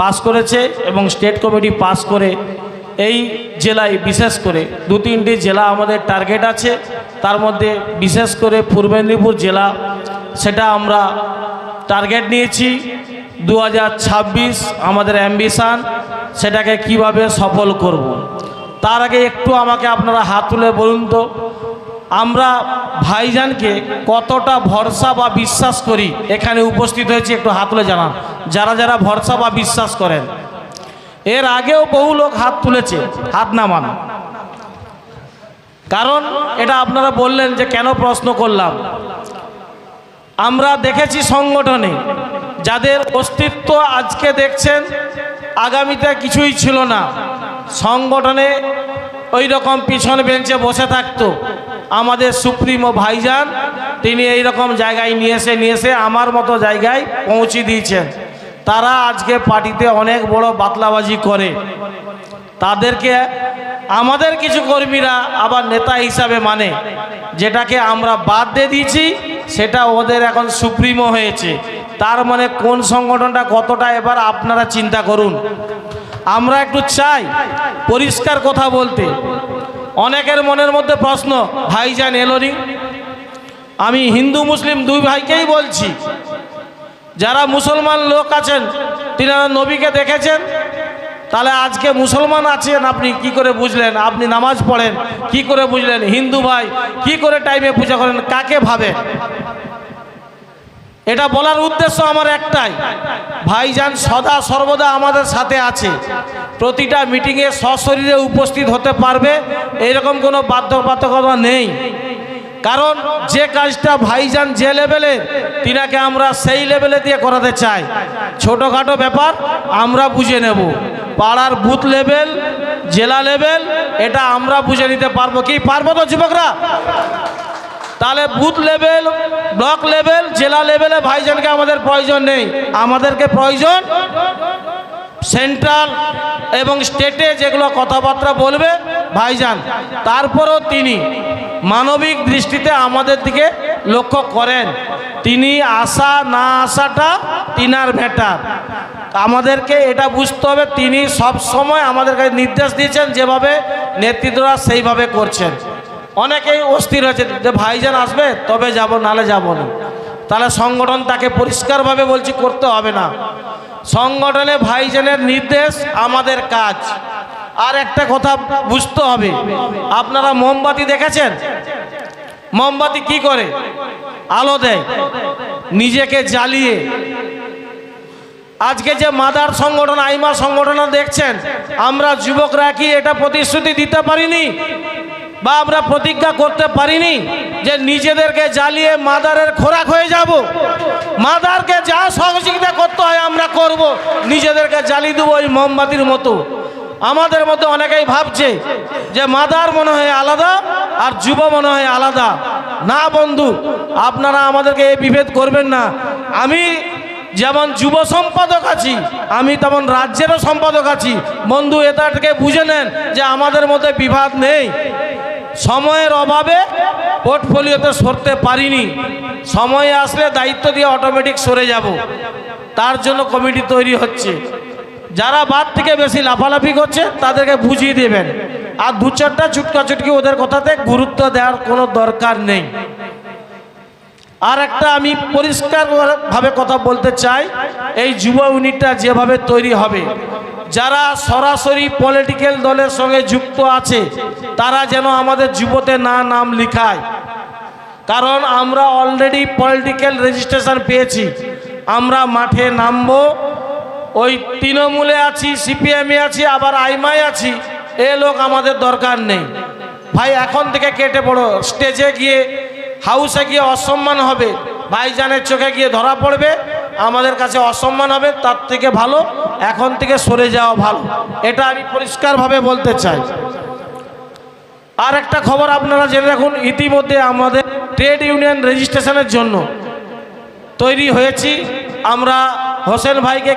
Pass করেছে এবং state committee pass করে এই জেলায় বিশেষ করে দু তিনটি জেলা আমাদের টার্গেট আছে তার মধ্যে বিশেষ করে পূর্ব মেদিনীপুর জেলা, সেটা আমরা টার্গেট নিয়েছি দু হাজার ছাব্বিশ আমাদের অ্যাম্বিশান, সেটাকে কীভাবে সফল করব। তার আগে একটু আমাকে আপনারা হাত তুলে বলুন তো আমরা ভাইজানকে কতটা ভরসা বা বিশ্বাস করি এখানে উপস্থিত হয়েছে, একটু হাত তুলে জানান। যারা যারা ভরসা বা বিশ্বাস করেন। এর আগেও বহু লোক হাত তুলেছে, হাত নামান। কারণ এটা আপনারা বললেন যে কেন প্রশ্ন করলাম। আমরা দেখেছি সংগঠনে যাদের অস্তিত্ব আজকে দেখছেন, আগামীতে কিছুই ছিল না। সংগঠনে ওই রকম পিছন বেঞ্চে বসে থাকতো। আমাদের সুপ্রিমো ভাইজান, তিনি এই রকম জায়গায় নিয়ে এসে নিয়ে এসে আমার মতো জায়গায় পৌঁছে দিয়েছেন। তারা আজকে পার্টিতে অনেক বড় বাতলাবাজি করে। তাদেরকে, আমাদের কিছু কর্মীরা আবার নেতা হিসাবে মানে যেটাকে আমরা বাদ দিয়ে দিয়েছি, সেটা ওদের এখন সুপ্রিমো হয়েছে। তার মানে কোন সংগঠনটা কতটা, এবার আপনারা চিন্তা করুন। আমরা একটু চাই পরিষ্কার কথা বলতে। অনেকের মনের মধ্যে প্রশ্ন ভাইজান এলোনি আমি হিন্দু, মুসলিম দুই ভাইকেই বলছি। যারা মুসলমান লোক আছেন, তিনারা নবীকে দেখেছেন? তাহলে আজকে মুসলমান আছেন আপনি, কি করে বুঝলেন? আপনি নামাজ পড়েন, কি করে বুঝলেন? হিন্দু ভাই, কি করে টাইমে পূজা করেন? কাকে ভাবেন? এটা বলার উদ্দেশ্য আমার একটাই। ভাইজান সদা সর্বদা আমাদের সাথে আছে। প্রতিটা মিটিংয়ে সশরীরে উপস্থিত হতে পারবে, এরকম কোনো বাধ্যবাধকতা নেই। কারণ যে কাজটা ভাইজান যে লেভেলে, তিনাকে আমরা সেই লেভেলে দিয়ে করাতে চাই। ছোটোখাটো ব্যাপার, আমরা বুঝে নেব। পাড়ার বুথ লেভেল, জেলা লেভেল, এটা আমরা বুঝে নিতে পারব কি? পারব তো যুবকরা? তাহলে বুথ লেভেল, ব্লক লেভেল, জেলা লেভেলে ভাইজানকে আমাদের প্রয়োজন নেই। আমাদেরকে প্রয়োজন সেন্ট্রাল এবং স্টেটে যেগুলো কথাবার্তা বলবে ভাইজান, তারপরেও তিনি মানবিক দৃষ্টিতে আমাদের দিকে লক্ষ্য করেন। তিনি আসা না আসাটা তিনার ভেটার আমাদেরকে এটা বুঝতে হবে, তিনি সব সময় আমাদের কাছে নির্দেশ দিয়েছেন, যেভাবে নেতৃত্বরা সেইভাবে করছেন। অনেকেই অস্থির হয়েছে, যে ভাইজান আসবে, তবে যাব, নালে যাব না। তাহলে সংগঠন তাকে পরিষ্কারভাবে বলছি, করতে হবে না। সংগঠনে ভাইজানের নির্দেশ, আমাদের কাজ। আর একটা কথা বুঝতে হবে, আপনারা মোমবাতি দেখেছেন? মোমবাতি কি করে? আলো দেয়, নিজেকে জ্বালিয়ে। আজকে যে মাদার সংগঠন, আইমা সংগঠন দেখছেন, আমরা যুবকরা কি এটা প্রতিশ্রুতি দিতে পারিনি? বা আমরা প্রতিজ্ঞা করতে পারিনি যে নিজেদেরকে জ্বালিয়ে মাদারের খোরাক হয়ে যাব। মাদারকে যা সহযোগিতা করতে হয় আমরা করব। নিজেদেরকে জ্বালিয়ে দেবো ওই মোমবাতির মতো। আমাদের মধ্যে অনেকেই ভাবছে যে মাদার মনে হয় আলাদা আর যুব মনে হয় আলাদা। না বন্ধু, আপনারা আমাদেরকে এই বিভেদ করবেন না। আমি যেমন যুব সম্পাদক আছি, আমি তেমন রাজ্যেরও সম্পাদক আছি। বন্ধু, এটাকে বুঝে নেন যে আমাদের মধ্যে বিভাদ নেই। সময়ের অভাবে পোর্টফোলিওতে সরতে পারিনি। সময় আসলে দায়িত্ব দিয়ে অটোমেটিক সরে যাব। তার জন্য কমিটি তৈরি হচ্ছে। যারা বাদ থেকে বেশি লাফালাফি করছে, তাদেরকে বুঝিয়ে দেবেন। আর দু চারটা চুটকা চুটকি ওদের কথাতে গুরুত্ব দেওয়ার কোনো দরকার নেই। আর একটা আমি পরিষ্কারভাবে কথা বলতে চাই, এই যুব ইউনিটটা যেভাবে তৈরি হবে যারা সরাসরি পলিটিক্যাল দলের সঙ্গে যুক্ত আছে, তারা যেন আমাদের যুবতে না নাম লিখায়। কারণ আমরা অলরেডি পলিটিক্যাল রেজিস্ট্রেশন পেয়েছি। আমরা মাঠে নামবো। ওই তৃণমূলে আছি সিপিএমে আছি, আবার আইমায় আছি, এ লোক আমাদের দরকার নেই। ভাই, এখন থেকে কেটে পড়ো। স্টেজে গিয়ে হাউসে গিয়ে অসম্মান হবে। ভাইজানের চোখে গিয়ে ধরা পড়বে। আমাদের কাছে অসম্মান হবে, তার থেকে ভালো, এখন থেকে সরে যাওয়া ভালো। এটা আমি পরিষ্কারভাবে বলতে চাই। আর একটা খবর আপনারা জেনে রাখুন, ইতিমধ্যে আমাদের ট্রেড ইউনিয়ন রেজিস্ট্রেশনের জন্য তৈরি হয়েছি। আমরা হোসেন ভাইকে